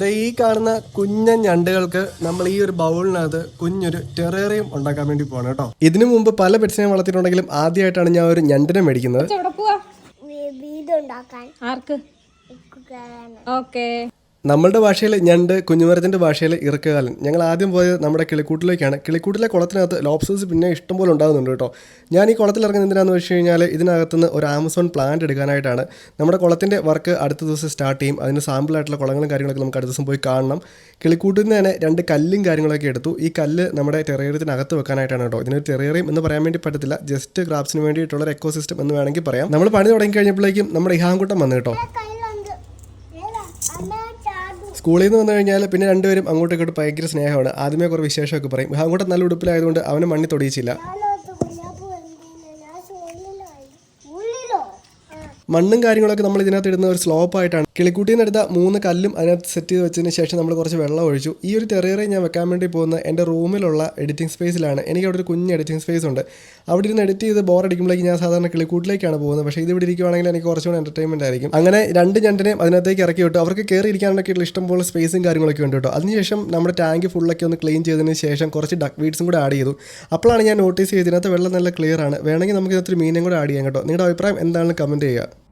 ദേ ഈ കാണുന്ന കുഞ്ഞൻ ഞണ്ടുകൾക്ക് നമ്മൾ ഈ ഒരു ബൗളിനകത്ത് കുഞ്ഞൊരു ടെറേറിയം ഉണ്ടാക്കാൻ വേണ്ടി പോകണം കേട്ടോ. ഇതിനു മുമ്പ് പല പെറ്റ്സിനെ വളർത്തിയിട്ടുണ്ടെങ്കിലും ആദ്യമായിട്ടാണ് ഞാൻ ഒരു ഞണ്ടിനെ മേടിക്കുന്നത്. ആർക്ക്? ഓക്കെ. നമ്മളുടെ ഭാഷയിൽ ഞണ്ട് കുഞ്ഞുമരത്തിന്റെ ഭാഷയിൽ ഇറക്കുകാലൻ. ഞങ്ങൾ ആദ്യം പോയത് നമ്മുടെ കിളിക്കൂട്ടിലേക്കാണ്. കിളിക്കൂട്ടിലെ കുളത്തിനകത്ത് ലോബ്സേഴ്സ് പിന്നെ ഇഷ്ടംപോലെ ഉണ്ടാകുന്നുണ്ട് കേട്ടോ. ഞാൻ ഈ കുളത്തിൽ ഇറങ്ങുന്ന എന്തിനാന്ന് വെച്ച് കഴിഞ്ഞാൽ ഇതിനകത്തുനിന്ന് ഒരു ആമസോൺ പ്ലാന്റ് എടുക്കാനായിട്ടാണ്. നമ്മുടെ കുളത്തിന്റെ വർക്ക് അടുത്ത ദിവസം സ്റ്റാർട്ട് ചെയ്യും. അതിന് സാമ്പിളായിട്ടുള്ള കുളങ്ങളും കാര്യങ്ങളൊക്കെ നമുക്ക് അടുത്ത ദിവസം പോയി കാണണം. കിളിക്കൂട്ടിൽ നിന്ന് തന്നെ രണ്ട് കല്ലും കാര്യങ്ങളൊക്കെ എടുത്തു. ഈ കല്ല് നമ്മുടെ ടെറേറിയത്തിനകത്ത് വെക്കാനായിട്ടാണ് കേട്ടോ. ഇതിനൊരു ടെറേറിയം എന്ന് പറയാൻ വേണ്ടി പറ്റത്തില്ല. ജസ്റ്റ് ക്രാപ്സിന് വേണ്ടിയിട്ടുള്ള ഒരു എക്കോസിസ്റ്റം എന്ന് വേണമെങ്കിൽ പറയാം. നമ്മൾ പണി തുടങ്ങി കഴിഞ്ഞപ്പോഴേക്കും നമ്മുടെ ഇഹാങ്കൂട്ടം വന്നു കേട്ടോ. സ്കൂളിൽ നിന്ന് വന്നു കഴിഞ്ഞാൽ പിന്നെ രണ്ടുപേരും അങ്ങോട്ടും ഇങ്ങോട്ട് ഭയങ്കര സ്നേഹമാണ്. ആദ്യമേ കുറേ വിശേഷമൊക്കെ പറയും. അങ്ങോട്ട് നല്ല ഉടുപ്പിലായതുകൊണ്ട് അവനെ മണ്ണി തൊടിയിച്ചില്ല. മണ്ണും കാര്യങ്ങളൊക്കെ നമ്മൾ ഇതിനകത്ത് ഇടുന്ന ഒരു സ്ലോപ്പ് ആയിട്ടാണ് കിളിക്കുട്ടിയിൽ നിന്ന് എടുത്ത മൂന്ന് കല്ലും അതിനകത്ത് സെറ്റ് ചെയ്ത് വെച്ചതിന് ശേഷം നമ്മൾ കുറച്ച് വെള്ളം ഒഴിച്ചു. ഈ ഒരു ടെറേറെ ഞാൻ വെക്കാൻ വേണ്ടി പോകുന്ന എന്റെ റൂമിലുള്ള എഡിറ്റിംഗ് സ്പേസിലാണ് എനിക്ക് അവിടെ ഒരു കുഞ്ഞ് എഡിറ്റിംഗ് സ്പേസ് ഉണ്ട്. അവിടെ ഇരുന്ന് എഡിറ്റ് ചെയ്ത് ബോർ അടിക്കുമ്പോഴേക്ക് ഞാൻ സാധാരണ കിളിക്കൂട്ടിലേക്കാണ് പോകുന്നത്. പക്ഷേ ഇത് ഇവിടെ ഇരിക്കുവാണെങ്കിൽ എനിക്ക് കുറച്ചുകൂടി എന്റർടൈൻമെന്റ് ആയിരിക്കും. അങ്ങനെ രണ്ട് ഞണ്ടിനെയും അതിനകത്തേക്ക് ഇറക്കി വിട്ടു. അവർക്ക് കയറി ഇരിക്കാനൊക്കെ ഇഷ്ടംപോലെ സ്പേസും കാര്യങ്ങളൊക്കെ ഉണ്ട് കേട്ടോ. അതിനുശേഷം നമ്മുടെ ടാങ്ക് ഫുള്ളൊക്കെ ഒന്ന് ക്ലീൻ ചെയ്തതിന് ശേഷം കുറച്ച് ഡക്ക് വീഡ്സും കൂടെ ആഡ് ചെയ്തു. അപ്പോഴാണ് ഞാൻ നോട്ടീസ് ചെയ്തതിനകത്ത് വെള്ളം നല്ല ക്ലിയർ ആണ്. വേണമെങ്കിൽ നമുക്ക് ഇതിനകത്ത് മീനും കൂടെ ആഡ് ചെയ്യാം കേട്ടോ. നിങ്ങളുടെ അഭിപ്രായം എന്താണെന്ന് കമന്റ് ചെയ്യുക.